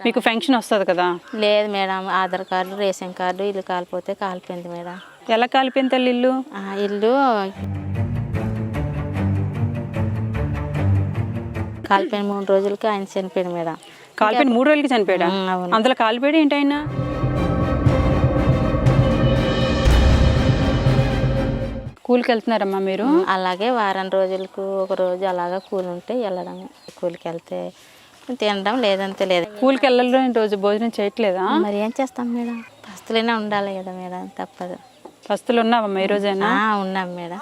మీకు ఫంక్షన్ వస్తుంది కదా? లేదు madam Aadhaar card ration card ఇల్లు కాలిపోతే కాలిపోయింది మేడం. ఎలా కాలిపోయింది తల్లి ఇల్లు? ఆ, ఇల్లు కాలిపోయిన మూడు రోజులకి ఆయన చనిపోయాడు మేడం. కాలిపోయిన మూడు రోజులకి చనిపోయాడా? ఉమ్, అవును. అందులో కాలిపోయాడు ఏంటి ఆయన? కూలికి వెళ్తున్నారమ్మా మీరు? అలాగే వారం రోజులకు ఒక రోజు అలాగా కూలి ఉంటే వెళ్ళడం కూలికి వెళ్తే తినడం లేదంతే లేదు. కూలికి వెళ్ళడం రోజు భోజనం చేయట్లేదా? మరి ఏం చేస్తాం మేడం? పస్తులైనా ఉండాలి కదా మేడం తప్పదు. పస్తులు ఉన్నావమ్మా ఈ రోజైనా? ఉన్నాం మేడం.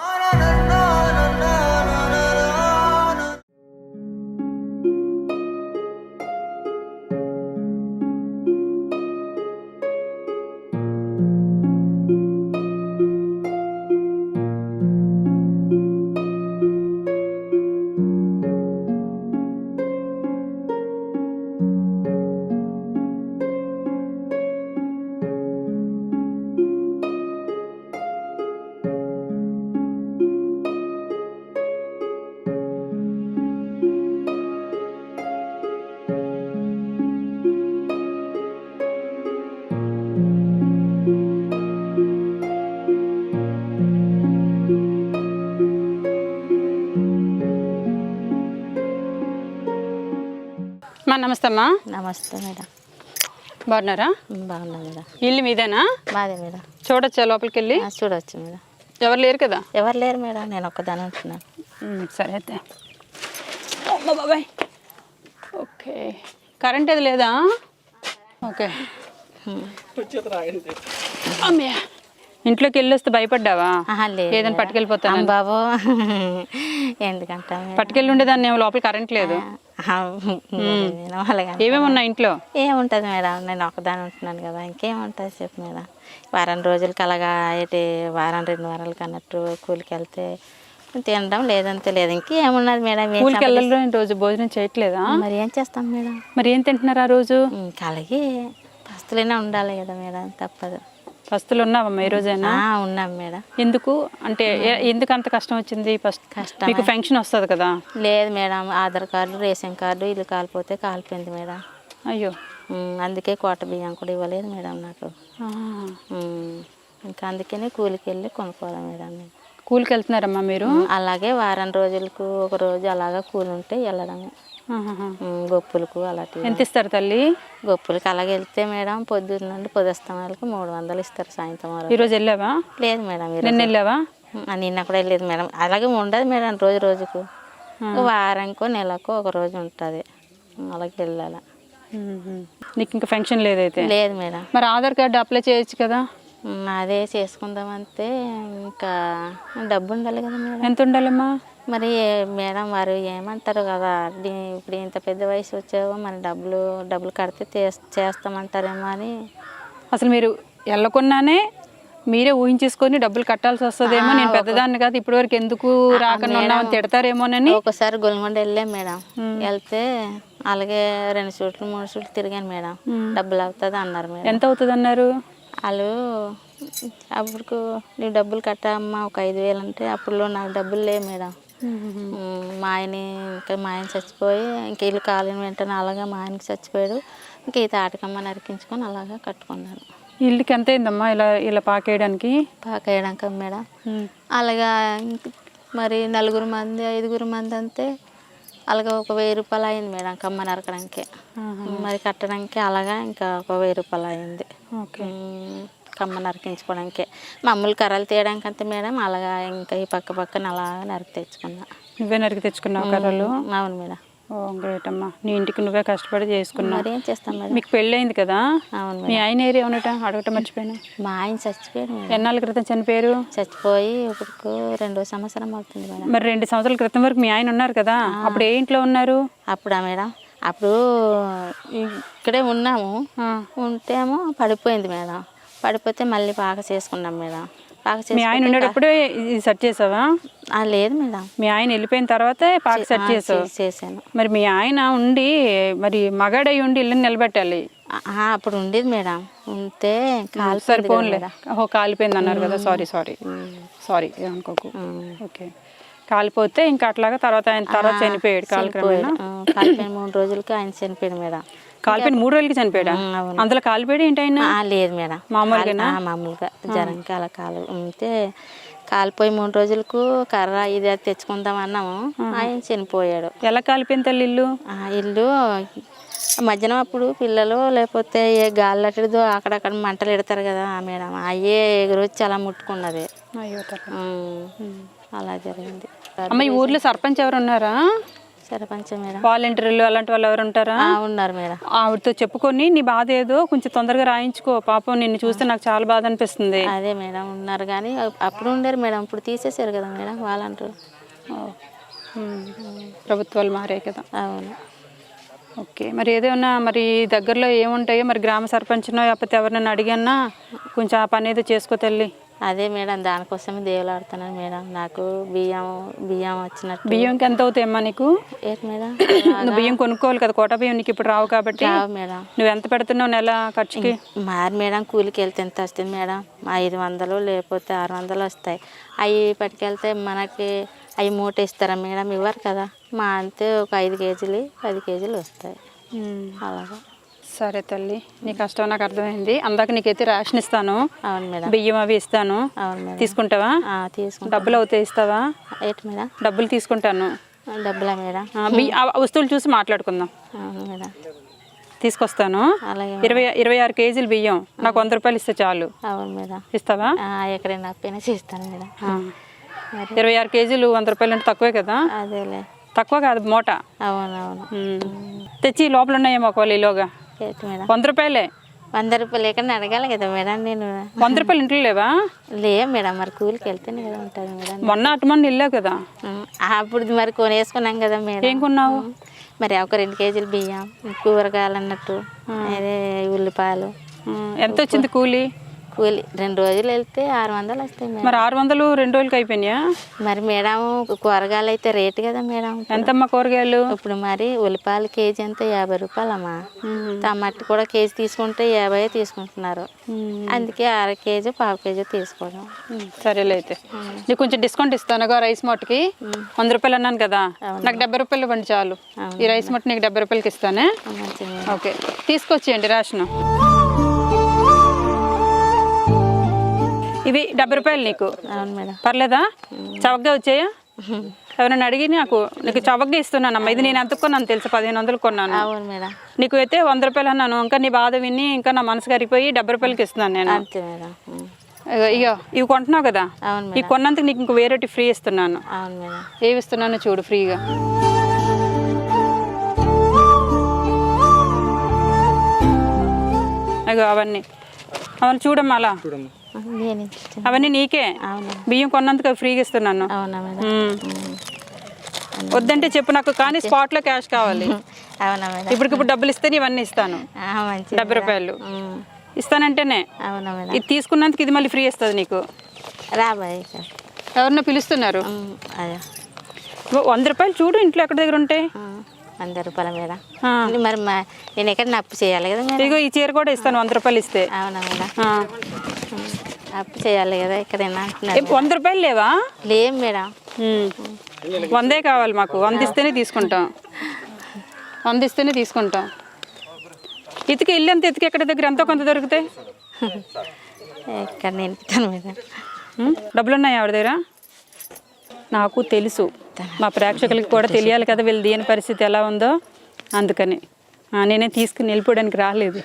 అమ్మా నమస్తే మేడం. బాగున్నారా? బాగున్నా మేడం. ఇల్లు మీదేనా? మాదే మేడం. చూడొచ్చా లోపలికి వెళ్ళి ఆ, చూడవచ్చు మేడం. ఎవరు లేరు కదా? ఎవరు లేరు మేడం నేను ఒక్కదాని ఉంటున్నాను. సరే అయితే. బాబాయ్. ఓకే. కరెంట్ అది లేదా? ఓకే. అమ్మయ్య ఇంట్లోకి వెళ్ళి వస్తే భయపడ్డావా ఏదైనా. పట్టుకెళ్ళిపోతాను బాబు. ఎందుకంటాం? పట్టుకెళ్ళి ఉండేదాన్ని లోపల కరెంట్ లేదు. ఏమేమి ఉన్నాయి ఇంట్లో? ఏముంటుంది మేడం? నేను ఒకదాని ఉంటున్నాను కదా ఇంకేముంటుంది చెప్పు మేడం? వారం రోజులకి అలాగా ఏంటి వారం రెండు వారాలకి అన్నట్టు కూలికి వెళ్తే తినడం లేదంతే లేదు. ఇంకేమున్నది మేడం? సంపాదిస్తాం? వెళ్ళడం రోజు భోజనం చేయట్లేదా? మరి ఏం చేస్తాం మేడం? మరి ఏం తింటున్నారు ఆ రోజు? ఇంకా అలాగే పస్తులైనా ఉండాలి కదా మేడం తప్పదు. పస్తులు ఉన్నావమ్మా ఈ రోజైనా? ఉన్నాం మేడం. ఎందుకు? అంటే ఎందుకు అంత కష్టం వచ్చింది ఫస్ట్? కష్టం మీకు ఫంక్షన్ వస్తుంది కదా? లేదు madam Aadhaar card ration card ఇల్లు కాలిపోతే కాలిపోయింది మేడం. అయ్యో. అందుకే కోట బియ్యం కూడా ఇవ్వలేదు మేడం నాకు. ఇంకా అందుకనే కూలికి వెళ్ళి కొనుక్కోవాలి మేడం నేను. స్కూల్కి వెళ్తున్నారమ్మా మీరు అలాగే వారం రోజులకు ఒక రోజు అలాగా కూలి ఉంటే వెళ్ళడం ఆహాహా. ఉమ్, గొప్పులకు అలాంటివి. ఎంత ఇస్తారు తల్లి? గొప్పులకి అలాగే వెళ్తే మేడం పొద్దున్న నుండి పొదస్తమాలకు మూడు వందలు ఇస్తారు సాయంత్రం వరకు. ఈరోజు వెళ్ళావా? లేదు మేడం. నిన్న వెళ్ళావా? నిన్న కూడా వెళ్ళలేదు మేడం. అలాగే ఉండదు మేడం రోజు రోజుకు. ఒక వారానికో నెలకో ఒక రోజు ఉంటుంది. అలాగే వెళ్ళాలి. నీకు ఇంకా ఫంక్షన్ లేదైతే? లేదు మేడం. మరి ఆధార్ కార్డు అప్లై చేయొచ్చు కదా? అదే చేసుకుందామంటే ఇంకా డబ్బు ఉండాలి కదా మేడం. ఎంత ఉండాలమ్మా మరి మేడం వారు ఏమంటారు కదా ఇప్పుడు ఇంత పెద్ద వయసు వచ్చావో మరి డబ్బులు డబ్బులు కడితే చేస్- చేస్తామంటారేమో అని. అసలు మీరు వెళ్ళకున్నానే మీరే ఊహించేసుకొని డబ్బులు కట్టాల్సి వస్తుందేమో నేను పెద్దదాన్ని కాదు ఇప్పటి వరకు ఎందుకు రాకుండా ఉన్నామని తిడతారేమోనని. ఒకసారి గొల్గొండ వెళ్ళాం మేడం. వెళ్తే అలాగే రెండు సూట్లు మూడు సూట్లు తిరిగాను మేడం. డబ్బులు అవుతుంది అన్నారు మేడం. ఎంత అవుతుంది అన్నారు వాళ్ళు అప్పుడు నీవు డబ్బులు కట్టమ్మా ఒక ఐదు వేలు అంటే అప్పుడులో నాకు డబ్బులు లేవు మేడం. మా ఆయన ఇంకా మా ఆయన చచ్చిపోయి ఇంకా ఇల్లు కాలిన వెంటనే అలాగా మా ఆయనకి చచ్చిపోయాడు. ఇంకా ఈ తాటకమ్మ నరికించుకొని అలాగా కట్టుకున్నాను ఇల్లుకి ఎంత అయిందమ్మా ఇలా ఇలా పాకేయడానికి? పాకేయడాక మేడం? అలాగా మరి నలుగురు మంది ఐదుగురు మంది అంతే. అలాగా ఒక వెయ్యి రూపాయలు అయింది మేడం కమ్మ నరకడానికి మరి కట్టడానికి అలాగా ఇంకా ఒక వెయ్యి రూపాయలు అయింది. కమ్మ నరికించుకోవడానికి మామూలు కర్రలు తీయడానికి అంతే మేడం అలాగా ఇంకా ఈ పక్క పక్కన అలాగా నరికి తెచ్చుకున్నా. నువ్వే నరికి తెచ్చుకున్నావు కర్రలు? అవును మేడం. ఓ గ్రేట్ అమ్మా నీ ఇంటికి నువ్వే కష్టపడి చేసుకున్నావు. మరి ఏం చేస్తాం మేడం మీకు పెళ్ళి అయింది కదా? అవును మీ మేడం ఆయన ఏరియా ఉన్నట అడగటం మర్చిపోయినా. మా ఆయన చచ్చిపోయాడు మేడం. ఎన్నాళ్ళ క్రితం చనిపోయారు? చచ్చిపోయి ఇప్పుడు రెండో సంవత్సరం అవుతుంది మేడం. మరి రెండు సంవత్సరాల క్రితం వరకు మీ ఆయన ఉన్నారు కదా? అప్పుడు ఏ ఇంట్లో ఉన్నారు? అప్పుడా మేడం? అప్పుడు ఇక్కడే ఉన్నాము. ఆ. ఉంటేమో పడిపోయింది మేడం. పడిపోతే మళ్ళీ పాక చేసుకున్నాం మేడం. పాక మీ ఆయన ఉండేటప్పుడే ఇది సెట్ చేసావా? లేదు మేడం. మీ ఆయన వెళ్ళిపోయిన తర్వాతే పాక సెట్ చేసావు. చేశాను. మరి మీ ఆయన ఉండి మరి మగాడై ఉండి ఇల్లుని నిలబెట్టాలి. అప్పుడు ఉండేది మేడం. ఉంటే సరిపోన్లే ఓహో కాలిపోయింది అన్నారు కదా సారీ సారీ. సారీ అనుకోకు. ఓకే. కాలిపోతే ఇంకా అట్లాగా తర్వాత ఆయన తర్వాత చనిపోయాడు కాలక్రమేణా? కాలిపోయిన మూడు రోజులకి ఆయన చనిపోయాడు మేడం. కాలిపోయిన మూడు రోజులకి చనిపోయాడా. అందులో కాలిపోయాడు ఏంటి ఆయన లేదు మేడం. మామూలుగానా? ఆ, మామూలుగా జ్వరంకి అలా కాలు ఉంటే కాలిపోయి మూడు రోజులకు కర్ర ఇది అది తెచ్చుకుందాం అన్నాము ఆయన చనిపోయాడు. ఎలా కాలిపోయింది తల్లి ఇల్లు? ఆ ఇల్లు మధ్యాహ్నం అప్పుడు పిల్లలు లేకపోతే ఏ గాలి అటుదో అక్కడక్కడ మంటలు ఎడతారు కదా మేడం. అయ్యే ఎగురొచ్చి అలా ముట్టుకున్నది. అలా జరిగింది. అమ్మ ఈ ఊర్లో సర్పంచ్ ఎవరు ఉన్నారా సర్పంచ్ మేడం. వాలంటీర్లు అలాంటి వాళ్ళు ఎవరు ఉంటారా? ఉన్నారు మేడం. ఆవిడతో చెప్పుకొని నీ బాధ ఏదో కొంచెం తొందరగా రాయించుకో. పాపం నిన్ను చూస్తే నాకు చాలా బాధ అనిపిస్తుంది. అదే మేడం ఉన్నారు కానీ అప్పుడు ఉండరు మేడం. ఇప్పుడు తీసేసారు కదా మేడం ఉమ్. ప్రభుత్వాలు మారాయి కదా. అవును. ఓకే. మరి ఏదైనా మరి దగ్గరలో ఏముంటాయో మరి గ్రామ సర్పంచ్నో లేకపోతే ఎవరినైనా అడిగన్నా కొంచెం ఆ పని ఏదో చేసుకో తల్లి. అదే మేడం దానికోసమే దేవులాడుతున్నాను మేడం. నాకు బియ్యం బియ్యం వచ్చినట్టు. బియ్యంకి ఎంత అవుతాయమ్మా నీకు? ఏంటి మేడం? నువ్వు బియ్యం కొనుక్కోవాలి కదా కోట బియ్యం నీకు ఇప్పుడు రావు కాబట్టి. రావు మేడం. నువ్వు ఎంత పెడుతున్నావు నెల ఖర్చుకి? మారి మేడం కూలికి వెళ్తే ఎంత వస్తుంది మేడం? ఐదు వందలు లేకపోతే ఆరు వందలు వస్తాయి. అవి పట్టుకెళ్తే మనకి అవి మూట ఇస్తారా మేడం? ఇవ్వరు కదా. మా అంతే ఒక ఐదు కేజీలు పది కేజీలు వస్తాయి. అలాగా. సరే తల్లి నీ కష్టం నాకు అర్థమైంది. అందాక నీకైతే రేషన్ ఇస్తాను. అవును మేడం. బియ్యం అవి ఇస్తాను. అవును మేడం. తీసుకుంటావా? తీసుకుంటా డబ్బులు అవుతాయి ఇస్తావా? ఏంటి మేడం? డబ్బులు తీసుకుంటాను. డబ్బులా మేడం? ఆ, వస్తువులు చూసి మాట్లాడుకుందాం. అవును మేడం. తీసుకొస్తాను. అలాగే ఇరవై ఇరవై ఆరు కేజీలు బియ్యం. నాకు వంద రూపాయలు ఇస్తే చాలు. అవును మేడం. ఇస్తావా? ఎక్కడైనా అప్పైనా చేస్తాను మేడం. ఆ. మరి. ఇరవై ఆరు కేజీలు వంద రూపాయలు అంటే తక్కువే కదా? అదేలే. తక్కువ కాదు మూట. తెచ్చి లోపల ఉన్నాయేమో ఒకవేళ ఈలోగా. వంద రూపాయలే? వంద రూపాయలు ఎక్కడ అడగాలి కదా మేడం నేను. వంద రూపాయలు ఇంట్లో లేవా? లే మేడం మరి కూలికి వెళ్తేనే కదా ఉంటుంది మేడం. మొన్న అటుమని వెళ్ళావు కదా? అప్పుడు మరి కొనేసుకున్నాం కదా మేడం. ఏం కొన్నావు? మరి ఒక రెండు కేజీలు బియ్యం కూరగాయలు అన్నట్టు. అదే ఉల్లిపాయలు. ఎంత వచ్చింది కూలి? కూలి రెండు రోజులు వెళ్తే ఆరు వందలు వస్తాయి మేడం. మరి ఆరు వందలు రెండు రోజులకి అయిపోయినాయా? మరి మేడం కూరగాయలు అయితే రేటు కదా మేడం. ఎంతమ్మా కూరగాయలు? ఇప్పుడు మరి ఉల్లిపాయలు కేజీ అంతా యాభై రూపాయలమ్మా. టమాటా కూడా కేజీ తీసుకుంటే యాభై తీసుకుంటున్నారు. అందుకే అర కేజీ పావు కేజీ తీసుకోవడం. సరేలే అయితే. నీకు కొంచెం డిస్కౌంట్ ఇస్తాను రైస్ మొట్టకి వంద రూపాయలు అన్నాను కదా. నాకు డెబ్బై రూపాయలు ఇవ్వండి చాలు. ఈ రైస్ మొట్ట నీకు డెబ్బై రూపాయలకి ఇస్తానే. ఓకే. తీసుకొచ్చేయండి రేషన్. ఇవి డెబ్బై రూపాయలు నీకు. అవును మేడం. పర్లేదా? చవకగా వచ్చాయా? ఎవరైనా అడిగి నాకు నీకు చవకగా ఇస్తున్నానమ్మా. ఇది నేను ఎంత కొన్నాను తెలుసు? పదిహేను వందలు కొన్నాను. అవును మేడం. నీకు అయితే వంద రూపాయలు అన్నాను. ఇంకా నీ బాధ విని ఇంకా నా మనసు కరిగిపోయి డెబ్బై రూపాయలకి ఇస్తున్నాను నేను. అంతే మేడం. ఉమ్. ఇగో ఇగో ఇవి కొంటున్నావు కదా? అవును ఈ మేడం. కొన్నందుకు నీకు ఇంకో వేరేటి ఫ్రీ ఇస్తున్నాను. అవును మేడం. ఏవి ఇస్తున్నానో చూడు ఫ్రీగా. అగో అవన్నీ. అవన్నీ చూడమ్మా అలా. నేను ఇచ్చాను. అవన్నీ నీకే? అవునా. బియ్యం కొన్నందుకు అవి ఫ్రీగా ఇస్తున్నాను అవునా మేడం? ఉమ్. వద్దంటే చెప్పు నాకు కానీ స్పాట్లో క్యాష్ కావాలి. అవునా మేడం? ఇప్పటికిప్పుడు డబ్బులు ఇస్తే ఇవన్నీ ఇస్తాను. ఆ, మంచిది డెబ్బై రూపాయలు. ఉమ్. ఇస్తానంటేనే. అవునా మేడం? ఇది తీసుకున్నందుకు ఇది మళ్ళీ ఫ్రీ ఇస్తుంది నీకు. రాబాయ్ ఎవరన్నా పిలుస్తున్నారు? అదే. ఓ, వంద రూపాయలు చూడు ఇంట్లో ఎక్కడ దగ్గర ఉంటాయి ఉమ్. వంద రూపాయల మేడం ఆ. మరి మా నేను ఎక్కడ అప్పు చేయాలి కదా మేడం? ఇదిగో ఈ చీర కూడా ఇస్తాను వంద రూపాయలు ఇస్తే. అవునా మేడం? ఆ. ఉమ్. అప్పు చేయాలి కదా ఎక్కడైనా అంటున్నారు వంద రూపాయలు లేవా? లేం మేడం. వందే కావాలి మాకు. వంద ఇస్తేనే తీసుకుంటాం. వంద ఇస్తేనే తీసుకుంటాం. ఇతికి ఇల్లు ఎంత ఇతికి ఎక్కడ దగ్గర? ఎంతో కొంత దొరుకుతాయి ఎక్కడ మేడం? ఉమ్, డబ్బులు ఉన్నాయి ఆవిడ దగ్గర? నాకు తెలుసు. మా ప్రేక్షకులకి కూడా తెలియాలి కదా వీళ్ళు దేని పరిస్థితి ఎలా ఉందో. అందుకని. నేనే తీసుకుని వెళ్ళిపోవడానికి రాలేదు.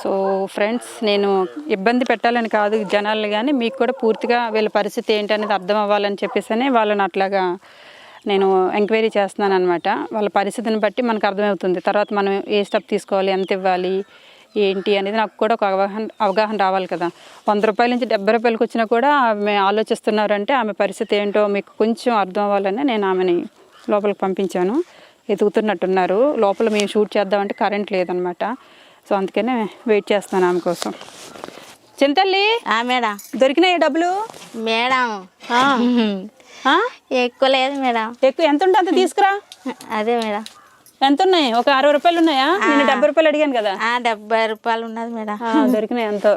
సో ఫ్రెండ్స్ నేను ఇబ్బంది పెట్టాలని కాదు జనాల్ని కానీ మీకు కూడా పూర్తిగా వీళ్ళ పరిస్థితి ఏంటి అనేది అర్థం అవ్వాలని చెప్పేసి వాళ్ళని అట్లాగా నేను ఎంక్వైరీ చేస్తున్నాను అనమాట వాళ్ళ పరిస్థితిని బట్టి మనకు అర్థమవుతుంది. తర్వాత మనం ఏ స్టెప్ తీసుకోవాలి ఎంత ఇవ్వాలి ఏంటి అనేది నాకు కూడా ఒక అవగాహన అవగాహన రావాలి కదా. వంద రూపాయల నుంచి డెబ్బై రూపాయలకి వచ్చినా కూడా ఆమె ఆలోచిస్తున్నారంటే ఆమె పరిస్థితి ఏంటో మీకు కొంచెం అర్థం అవ్వాలని నేను ఆమెని లోపలికి పంపించాను. ఎదుగుతున్నట్టున్నారు. లోపల మేము షూట్ చేద్దామంటే కరెంట్ లేదనమాట సో అందుకనే వెయిట్ చేస్తాను ఆమె కోసం. చింతల్లి! ఆ మేడం. దొరికినాయి డబ్బులు? మేడం? ఎక్కువ లేదు మేడం. ఎక్కువ ఎంత ఉంటే అంత తీసుకురా. అదే మేడం. ఎంత ఉన్నాయి? ఒక అరవై రూపాయలు ఉన్నాయా? నేను డెబ్బై రూపాయలు అడిగాను కదా. డెబ్బై రూపాయలు ఉన్నది మేడం. దొరికినాయి ఎంతో.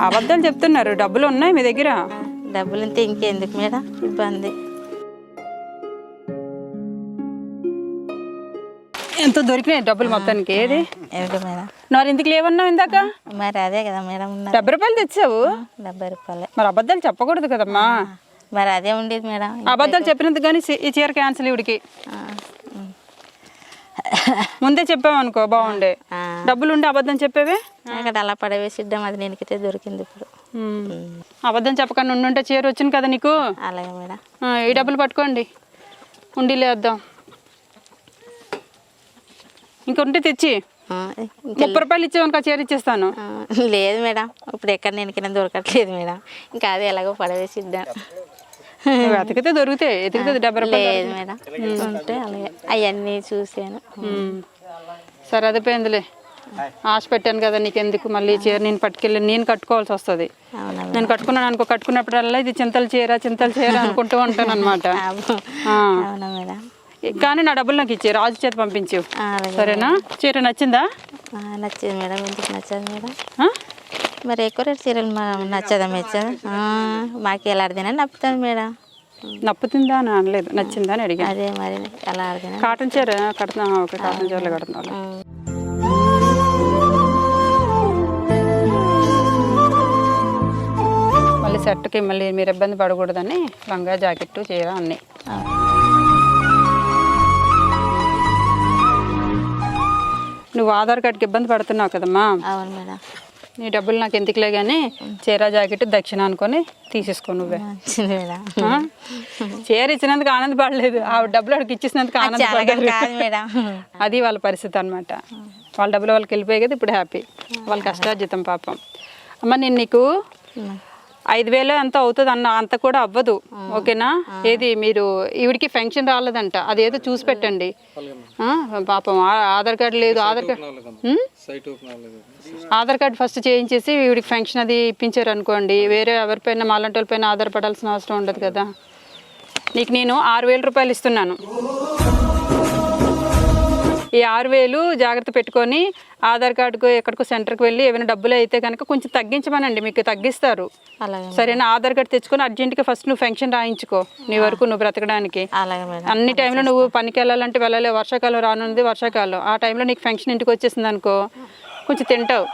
అబద్ధాలు చెప్తున్నారు. డబ్బులు ఉన్నాయి మీ దగ్గర. డబ్బులు ఉంటే ఇంకెందుకు మేడం? ఇబ్బంది. ఎంత దొరికినాయి డబ్బులు మొత్తానికి? ఏది? ఏమిటి మేడం? మరి ఇందుకు లేవన్నావు ఇందాక? మరి అదే కదా మేడం డెబ్బై రూపాయలు తెచ్చావు? డెబ్బై రూపాయలే. మరి అబద్ధాలు చెప్పకూడదు కదమ్మా. మరి అదే ఉండేది మేడం. అబద్ధాలు చెప్పినందుకు కానీ ఈ చీర క్యాన్సిల్ ఇవిడికి. ముందే చెప్పావు అనుకో బాగుండే. డబ్బులు ఉండి అబద్ధం చెప్పేవే? అక్కడ అలా పడవేసిద్దాం అది నేనికితే దొరికింది ఇప్పుడు. అబద్ధం చెప్పకుండా ఉండుంటే చీర వచ్చింది కదా నీకు? అలాగే మేడం. ఈ డబ్బులు పట్టుకోండి. ఉండి లేద్దాం. ఇంకొంటే తెచ్చి. ముప్పై రూపాయలు ఇచ్చేవనుకో చీర ఇచ్చేస్తాను. లేదు మేడం. ఇప్పుడు ఎక్కడ నేనికినా దొరకట్లేదు మేడం. ఇంకా అది ఎలాగో పడవేసిద్దాం. నువ్వు వెతికితే దొరుకుతాయి. ఎతికితే డెబ్బై రూపాయలు లేదు మేడం. ఉంటే అలాగే. అవన్నీ ఉమ్. సరే అదే పోయిందిలే. ఆశ పెట్టాను కదా నీకెందుకు? మళ్ళీ చీర నేను పట్టుకెళ్ళి నేను కట్టుకోవాల్సి వస్తుంది? నేను కట్టుకున్నాను అనుకో కట్టుకున్నప్పుడల్లా ఇది చింతల చీర చింతల చీర అనుకుంటూ ఉంటాను అనమాట అబ్బో. అవునా మేడం? కానీ నా డబ్బులు నాకు ఇచ్చే రాజు చేత పంపించు. సరేనా? చీర నచ్చిందా? నచ్చింది మేడం. ఎందుకు నచ్చదు మేడం? మరి ఎక్కువ రేటు చీరలు నచ్చదా మెచ్చదా మాకు ఎలా అడిగినా నప్పుతుంది మేడం. నప్పుతుందా అని అనలేదు. నచ్చిందా అని అడిగా అదే మరి ఎలా అడిగినా కాటన్ చీర కడుతున్నా. ఓకే కాటన్ చీరలు కడుతున్నాను. మళ్ళీ సెట్కి మళ్ళీ మీరు ఇబ్బంది పడకూడదని లంగా జాకెట్ చీర అన్నీ. నువ్వు ఆధార్ కార్డుకి ఇబ్బంది పడుతున్నావు కదమ్మా. అవును మేడం. నీ డబ్బులు నాకు ఎందుకులే కానీ చీర జాకెట్ దక్షిణ అనుకొని తీసేసుకో నువ్వే. ఆ? చీర ఇచ్చినందుకు ఆనందపడలేదు. ఆ డబ్బులు అక్కడికి ఇచ్చేసినందుకు కాదు మేడం. అది వాళ్ళ పరిస్థితి అనమాట వాళ్ళ డబ్బులు వాళ్ళకి వెళ్ళిపోయి కదా ఇప్పుడు హ్యాపీ వాళ్ళ కష్టార్జితం పాపం. అమ్మ నేను నీకు ఐదు వేలు ఎంత అవుతుంది అన్న అంత కూడా అవ్వదు ఓకేనా? ఏది మీరు ఈవిడికి ఫంక్షన్ రాలేదంట అదేదో చూసి పెట్టండి. ఆ, పాపం ఆ- ఆధార్ కార్డు లేదు Aadhaar card? Aadhaar card first చేయించేసి ఈవిడికి ఫంక్షన్ అది ఇప్పించారు అనుకోండి వేరే ఎవరిపైన మాలాంటి వాళ్ళపైన ఆధారపడాల్సిన అవసరం ఉండదు కదా. నీకు నేను ఆరు వేల రూపాయలు ఇస్తున్నాను. ఈ ఆరు వేలు జాగ్రత్త పెట్టుకొని ఆధార్ కార్డుకు ఎక్కడికో సెంటర్కి వెళ్ళి ఏమైనా డబ్బులు అయితే కనుక కొంచెం తగ్గించమనండి మీకు తగ్గిస్తారు. సరేనా ఆధార్ కార్డు తెచ్చుకొని అర్జెంటుగా ఫస్ట్ నువ్వు ఫంక్షన్ రాయించుకో నీ వరకు నువ్వు బ్రతకడానికి. అన్ని టైంలో నువ్వు పనికి వెళ్ళాలంటే వెళ్ళలే వర్షాకాలం రానుంది వర్షాకాలం. ఆ టైంలో నీకు ఫంక్షన్ ఇంటికి వచ్చేసింది అనుకో కొంచెం తింటావు.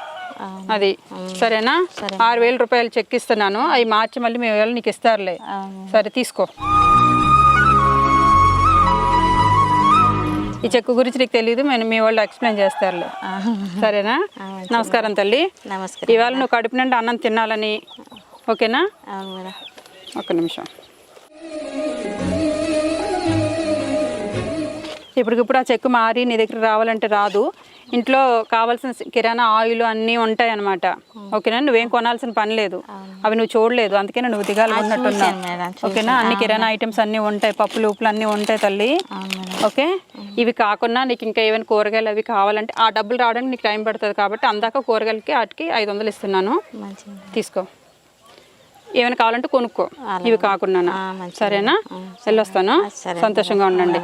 అది. సరేనా? ఆరు వేల రూపాయలు చెక్ ఇస్తున్నాను. అవి మార్చి మళ్ళీ మేము నీకు ఇస్తారులే. సరే తీసుకో. ఈ చెక్కు గురించి నీకు తెలియదు మేము మీ వాళ్ళు ఎక్స్ప్లెయిన్ చేస్తారులే. ఆ. సరేనా నమస్కారం తల్లి. నమస్కారం ఇవాళ నువ్వు కడుపు నుండి అన్నం తినాలని ఓకేనా? ఒక్క నిమిషం. ఇప్పటికిప్పుడు ఆ చెక్కు మారి నీ దగ్గర రావాలంటే రాదు. ఇంట్లో కావాల్సిన కిరాణా ఆయిల్ అన్నీ ఉంటాయి అనమాట ఓకేనా? నువ్వేం కొనాల్సిన పని లేదు. అవి నువ్వు చూడలేదు. అందుకనే నువ్వు దిగాలి ఉన్నట్టున్నావు మేడం, ఓకేనా? అన్ని కిరాణా ఐటమ్స్ అన్నీ ఉంటాయి. పప్పులు ఉప్పులు అన్నీ ఉంటాయి తల్లి. ఓకే? ఇవి కాకుండా నీకు ఇంకా ఏమైనా కూరగాయలు అవి కావాలంటే ఆ డబ్బులు రావడానికి నీకు టైం పడుతుంది కాబట్టి అందాక కూరగాయలకి వాటికి ఐదు వందలు ఇస్తున్నాను తీసుకో. ఏమైనా కావాలంటే కొనుక్కో. ఇవి కాకుండా. సరేనా? వెళ్ళొస్తాను. సంతోషంగా ఉండండి.